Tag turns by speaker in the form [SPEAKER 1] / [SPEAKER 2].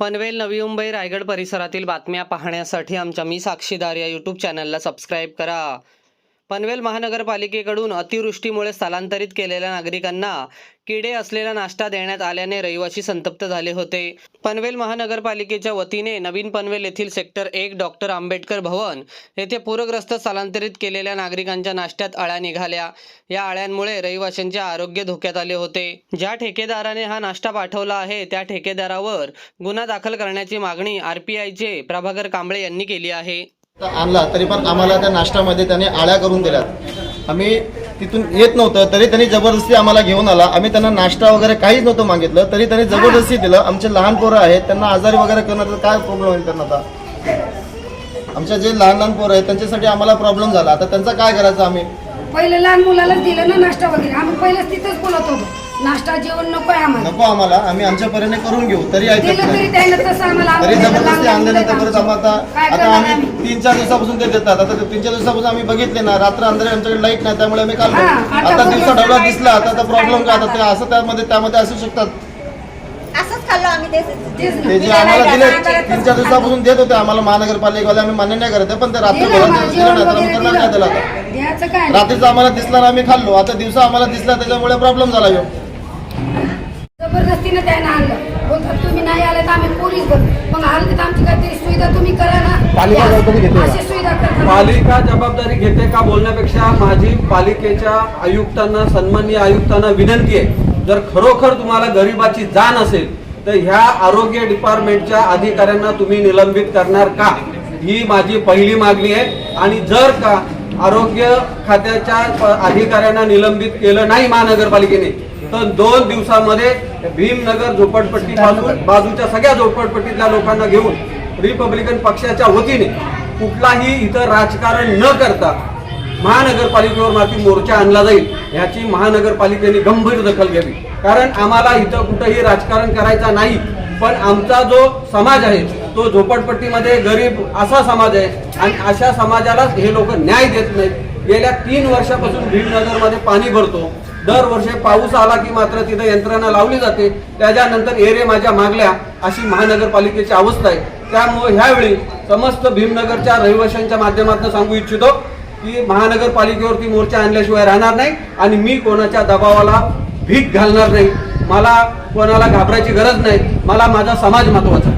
[SPEAKER 1] पनवेल नवी मुंबई रायगड परिसरातील बातम्या पाहण्यासाठी आमच्या मी साक्षीदार या यूट्यूब चॅनलला सबस्क्राईब करा. पनवेल महानगरपालिकेकडून अतिवृष्टीमुळे स्थलांतरित केलेल्या नागरिकांना किडे असलेला नाश्ता देण्यात आल्याने रहिवासी संतप्त झाले होते. पनवेल महानगरपालिकेच्या वतीने नवीन पनवेल येथील सेक्टर एक डॉक्टर आंबेडकर भवन येथे पूरग्रस्त स्थलांतरित केलेल्या नागरिकांच्या नाश्त्यात अळ्या निघाल्या. या अळ्यांमुळे रहिवाशांचे आरोग्य धोक्यात आले होते. ज्या ठेकेदाराने हा नाश्ता पाठवला आहे त्या ठेकेदारावर गुन्हा दाखल करण्याची मागणी आरपीआयचे प्रभाकर कांबळे यांनी केली आहे.
[SPEAKER 2] आणला तरी पण आम्हाला त्या नाश्त्यामध्ये त्याने आळ्या करून दिल्यात. आम्ही तिथून येत नव्हतं तरी त्यांनी जबरदस्ती आम्हाला घेऊन आला. आम्ही त्यांना नाश्ता वगैरे काहीच नव्हतं मागितलं तरी त्यांनी जबरदस्ती दिलं. आमचे लहान पोरं आहेत त्यांना आजारी वगैरे करण्याचा काय प्रॉब्लेम होईल त्यांना आता? आमच्या जे लहान लहान पोरं आहेत त्यांच्यासाठी आम्हाला प्रॉब्लेम झाला. आता त्यांचा काय करायचं आम्ही?
[SPEAKER 3] पहिले लहान मुलालाच दिलं ना नाश्ता वगैरे. आम्ही पहिलेच तिथंच बोलत होतो. नाश्ता जेवण नको आहे आम्हाला.
[SPEAKER 2] नको आम्हाला आम्ही आमच्या परीने करून घेऊ तरी ऐकत
[SPEAKER 3] दिलं
[SPEAKER 2] नाही.
[SPEAKER 3] तरी त्यानं तसं आम्हाला
[SPEAKER 2] तरी
[SPEAKER 3] आवडलं.
[SPEAKER 2] जबरदस्ती आणल्यानंतर परत आम्हाला आता
[SPEAKER 3] काय
[SPEAKER 2] आता
[SPEAKER 3] करणार
[SPEAKER 2] आम्ही
[SPEAKER 3] आम्ही?
[SPEAKER 2] तीन चार दिवसापासून ते देतात. आता ते तीन चार दिवसापासून आम्ही बघितले ना रात्र अंधारे आमच्याकडे लाइट नाही त्यामुळे आम्ही काढलो
[SPEAKER 3] हा, आता
[SPEAKER 2] आता
[SPEAKER 3] बघ,
[SPEAKER 2] दिवसा ढवळा
[SPEAKER 3] light
[SPEAKER 2] दिसला आता
[SPEAKER 3] नाही,
[SPEAKER 2] प्रॉब्लेम काय? आता ते असं त्यामध्ये त्यामध्ये असू शकतात.
[SPEAKER 4] असंच खाल्लो आम्ही तेच
[SPEAKER 3] तेच ना.
[SPEAKER 2] ते जे आम्हाला दिले तीन चार दिवसापासून देत होते आम्हाला महानगरपालिकेवाले आम्ही मान्य नाही करत आहे, पण ते रात्री
[SPEAKER 3] दिलं आम्हाला,
[SPEAKER 2] दिलं
[SPEAKER 3] जेवण
[SPEAKER 2] नाही तर आम्ही
[SPEAKER 3] वगैरे
[SPEAKER 2] करणार काय त्याला
[SPEAKER 3] दिलं.
[SPEAKER 2] आता.
[SPEAKER 3] द्यायचं काय?
[SPEAKER 2] रात्रीचं आम्हाला दिसला ना आम्ही खाल्लो. आता दिवसा आम्हाला दिसला त्याच्यामुळे प्रॉब्लेम झाला ह्यो.
[SPEAKER 3] जबरदस्तीनं त्यानं आणलं. बोलतात तुम्ही नाही आले तर आम्ही पोलीस मग आलं तर आमची काहीतरी सुविधा तुम्ही करा ना.
[SPEAKER 2] पालिका जबाबदारी घेते का?
[SPEAKER 3] अशी सुविधा करता
[SPEAKER 5] पालिका जबाबदारी घेते का बोलण्यापेक्षा माझी पालिकेच्या आयुक्तांना सन्माननीय आयुक्तांना विनंती आहे. जर खरोखर तुम्हाला गरिबाची जाण असेल तर ह्या आरोग्य डिपार्टमेंटच्या अधिकाऱ्यांना तुम्ही निलंबित करणार का? ही माझी पहिली मागणी आहे. आणि जर का आरोग्य खात्याच्या प- अधिकाऱ्यांना निलंबित केलं नाही महानगरपालिकेने तर दोन दिवसामध्ये भीमनगर झोपडपट्टीपासून बाजूच्या सगळ्या झोपडपट्टीतल्या लोकांना घेऊन रिपब्लिकन पक्षाच्या वतीने कुठलाही इथं राजकारण न करता महानगरपालिकेवर माती मोर्चा आणला जाईल ह्याची महानगरपालिकेने गंभीर दखल घ्यावी. कारण आम्हाला इथं कुठंही राजकारण करायचा नाही पण आमचा जो समाज आहे तो झोपडपट्टीमध्ये गरीब असा समाज आहे आणि अशा समाजाला हे लोक न्याय देत नाहीत. गेल्या तीन वर्षापासून भीमनगरमध्ये पाणी भरतो. दरवर्षी पाऊस आला की मात्र तिथं यंत्रणा लावली जाते. त्याच्यानंतर एरे माझ्या मागल्या अशी महानगरपालिकेची अवस्था आहे. त्यामुळे ह्यावेळी समस्त भीमनगरच्या रहिवाशांच्या माध्यमातून सांगू इच्छितो की महानगरपालिकेवरती मोर्चा आणल्याशिवाय राहणार नाही आणि मी कोणाच्या दबावाला भीक घालणार नाही. मला कोणाला घाबरायची गरज नाही. मला माझा समाज महत्त्वाचा